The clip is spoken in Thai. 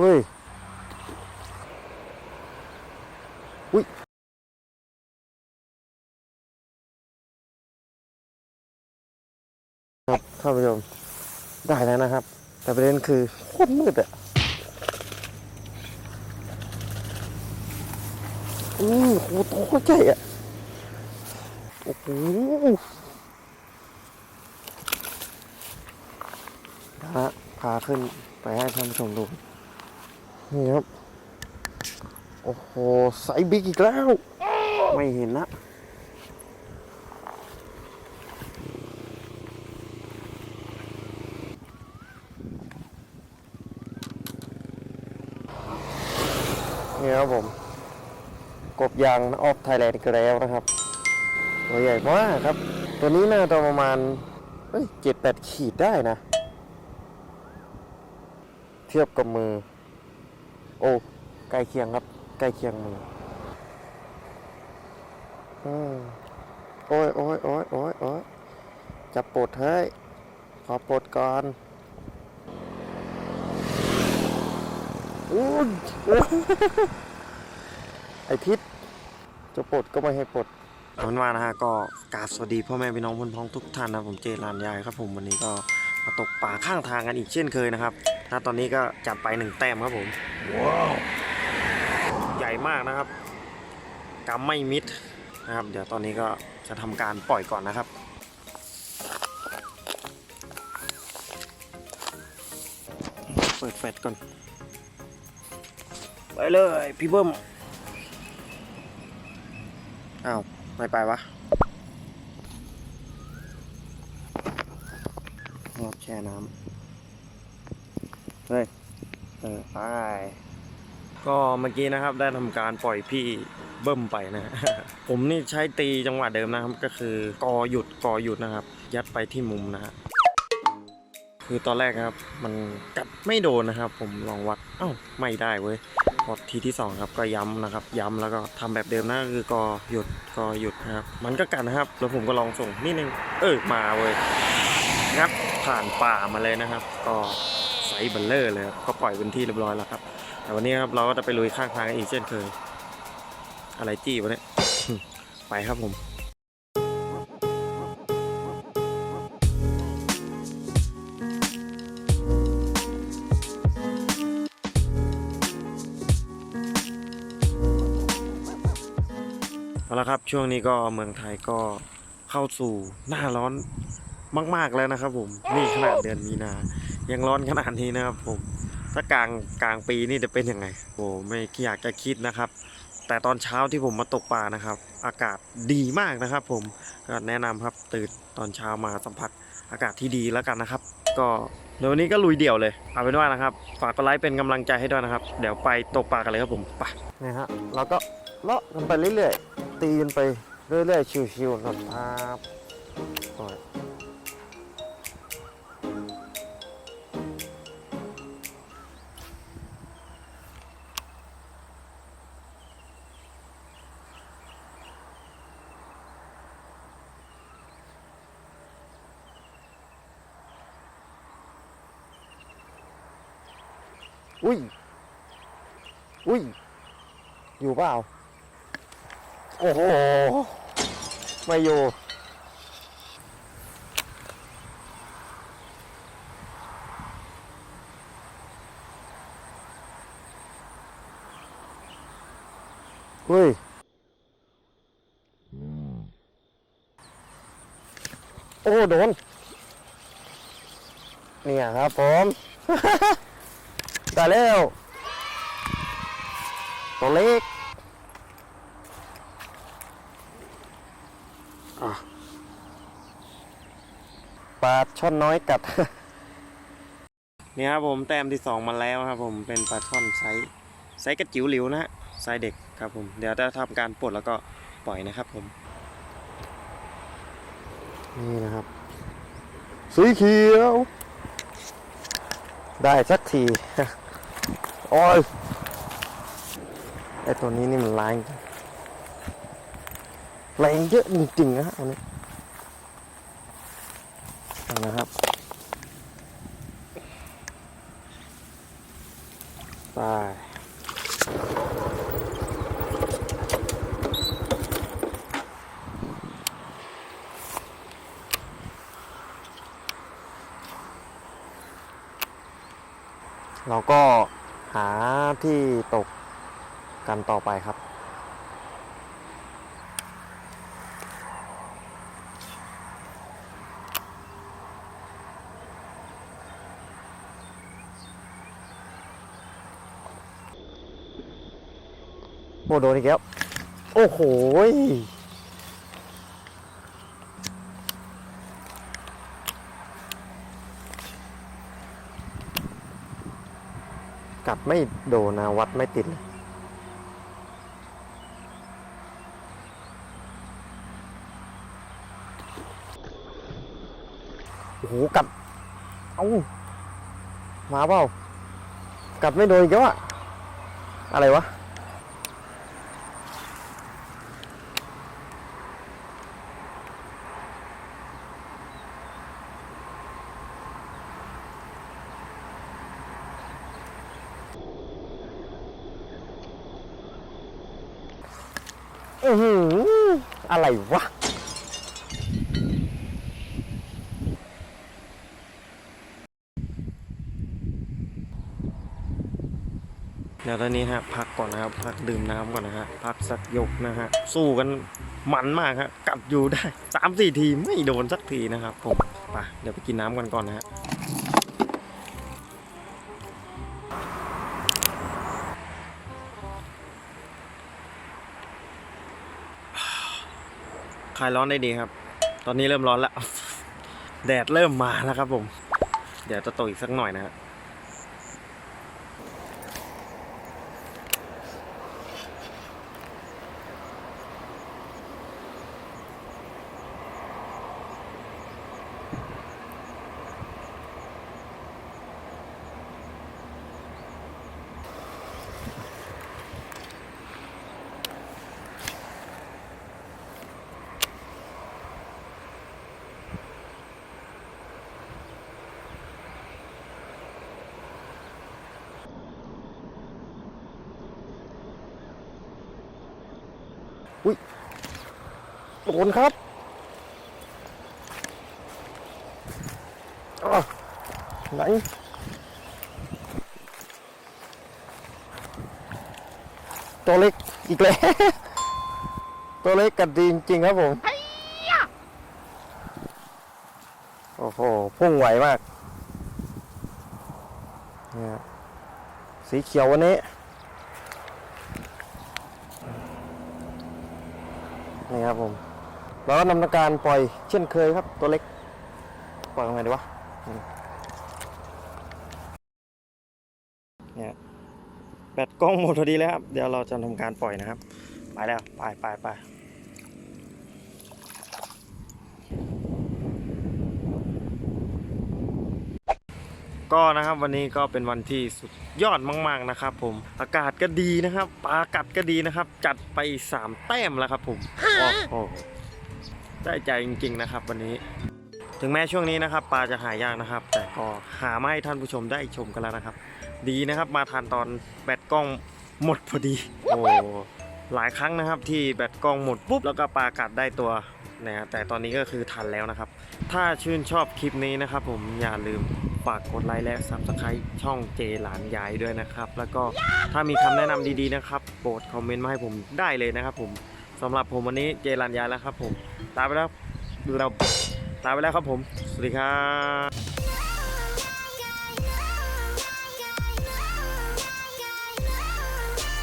เฮ้ย อุ้ยครับท่านผู้ชมได้แล้วนะครับ แต่ประเด็นคือโคตรมืดอะอู้โหตัวโคตรใหญ่อะโอ้โหพาพาขึ้นไปให้ท่านผู้ชมดู นี่ครับ โอ้โหไซส์บิ๊กอีกแล้ว ไม่เห็นนะนี่ครับผม กบยางออฟไทยแลนด์อีกแล้วนะครับ ตัวใหญ่มากครับ ตัวนี้น่าจะประมาณเจ็ดแปดขีดได้นะ เทียบกับมือ โอ้ใกล้เคียงครับ ใกล้เคียงมืออโอ้ยโอ้ยโอ้ยโอ้ยโอ้ยจะปลดเฮ้ยขอปลดก่อนอู้ยโอ้ยไอทิศจะปลดก็ไม่ให้ปลดเอาเป็นว่านะฮะก็กราบสวัสดีพ่อแม่พี่น้องเพื่อนพ้องทุกท่านนะผมเจรานยายครับผมวันนี้ก็ มาตกป่าข้างทางกันอีกเช่นเคยนะครับณตอนนี้ก็จัดไปหนึ่งแต้มครับผมใหญ่มากนะครับกำไม่มิดนะครับ เดี๋ยวตอนนี้ก็จะทำการปล่อยก่อนนะครับเปิดแฟลชก่อน ไปเลย พี่เบิ้มอ้าว ไม่ไปวะรอบแช่น้ำเฮ้ยเออไปก็เมื่อกี้นะครับได้ทำการปล่อยพี่เบิ้มไปนะ ผมนี่ใช้ตีจังหวะเดิมนะครับ ก็คือกอหยุดกอหยุดนะครับ ยัดไปที่มุมนะฮะคือตอนแรกครับ มันกัดไม่โดนนะครับ ผมลองวัดเอ้าไม่ได้เว้ยพอทีที่สองครับก็ย้ำนะครับ ย้ำแล้วก็ทำแบบเดิมนะคือกอหยุดกอหยุดนะครับ มันก็กัดนะครับ แล้วผมก็ลองส่งนิดนึงเออมาเว้ย ผ่านป่ามาเลยนะครับ ก็ไซส์เบัลเลอร์เลยครับก็ปล่อยเป็นที่เรียบร้อยแล้วครับ แต่วันนี้ครับเราก็จะไปลุยข้างทางกันอีกเช่นเคย อะไรจี้วะเนี่ย ไปครับผมเอาละครับช่วงนี้ก็เมืองไทยก็เข้าสู่หน้าร้อน มาก ๆแล้วนะครับ ผมนี่ขนาดเดือนมีนา ยังร้อนขนาดนี้นะครับ ผม ถ้ากลางกลางปีนี่จะเป็นยังไงโอ้ไม่อยากจะคิดนะครับ แต่ตอนเช้าที่ผมมาตกปลานะครับ อากาศดีมากนะครับ ผมก็แนะนำครับตื่นตอนเช้ามาสัมผัสอากาศที่ดีแล้วกันนะครับ ก็เดี๋ยววันนี้ก็ลุยเดี่ยวเลยเอาเป็นว่านะครับ ฝากกดไลค์เป็นกำลังใจให้ด้วยนะครับ เดี๋ยวไปตกปลากันเลยครับผมไปนี่ฮะเราก็เลาะกันไปเรื่อยๆตีกันไปเรื่อยๆชิวๆนะครับ อุ้ย อุ้ย อยู่เปล่า โอ้โห ไม่อยู่เฮ้ย โอ้ โดน เนี่ยครับผม ได้แล้วตัวเล็กอะปลาช่อนน้อยกัดนี่ครับผมแต้มที่สองมาแล้วครับ ผมเป็นปลาช่อนไซส์ไซส์กระจิ๋วหลิวนะฮะไซส์เด็กครับผมเดี๋ยวจะทำการปลดแล้วก็ปล่อยนะครับผมนี่นะครับ สีเขียว ได้สักทีโอ้ยไอตัวนี้นี่มันแรงแรงเยอะจริงๆนะฮะวันนี้นะครับตาย เราก็หาที่ตกกันต่อไปครับ โอ้โดนอีกแล้ว โอ้โห กัดไม่โดนนะวัดไม่ติดเลยโอ้โหกัด เอ้ามาเปล่ากัดไม่โดนอีกแล้วอะอะไรวะ อือหืออะไรวะ เดี๋ยวตอนนี้ฮะพักก่อนนะครับ พักดื่มน้ำก่อนนะฮะ พักสักยกนะฮะ สู้กันมันมากฮะกัดอยู่ได้สามสี่ทีไม่โดนสักทีนะครับผมไปเดี๋ยวไปกินน้ำกันก่อนนะฮะ คลายร้อนได้ดีครับ ตอนนี้เริ่มร้อนแล้ว แดดเริ่มมาแล้วครับผม เดี๋ยวจะตกอีกสักหน่อยนะครับ ฮะโดนครับอ้าวไหนตัวเล็กอีกแล้วตัวเล็กกัดดีจริงๆครับผมโอ้โหพุ่งไหวมากเนี่ยสีเขียววันนี้ นี่ครับผมเราก็นำการปล่อยเช่นเคยครับตัวเล็ก ปล่อยยังไงดีวะเนี่ยแบตกล้องหมดพอดีแล้วครับ เดี๋ยวเราจะทำการปล่อยนะครับ ไปแล้ว ไปไปไป ก็นะครับวันนี้ก็เป็นวันที่สุดยอดมากๆนะครับ ผมอากาศก็ดีนะครับปลากัดก็ดีนะครับ จัดไปสามแต้มแล้วครับ ผมโอ้โหได้ใจจริง ๆนะครับ วันนี้ ถึงแม้ช่วงนี้นะครับปลาจะหายากนะครับ แต่ก็หามาให้ท่านผู้ชมได้ชมกันแล้วนะครับ ดีนะครับ มาทันตอนแบตกล้องหมดพอดี โอ้หลายครั้งนะครับที่แบตกล้องหมดปุ๊บแล้วก็ปลากัดได้ตัวนะฮะแต่ตอนนี้ก็คือทันแล้วนะครับ ถ้าชื่นชอบคลิปนี้นะครับ ผมอย่าลืม ฝากกดไลค์และ Subscribe ช่องเจหลานยายด้วยนะครับ แล้วก็ถ้ามีคำแนะนำดีๆนะครับโปรดคอมเมนต์มาให้ผมได้เลยนะครับผมสำหรับผมวันนี้เจหลานยายแล้วครับผม ตาไปแล้วเราตาไปแล้วครับผม สวัสดีครับ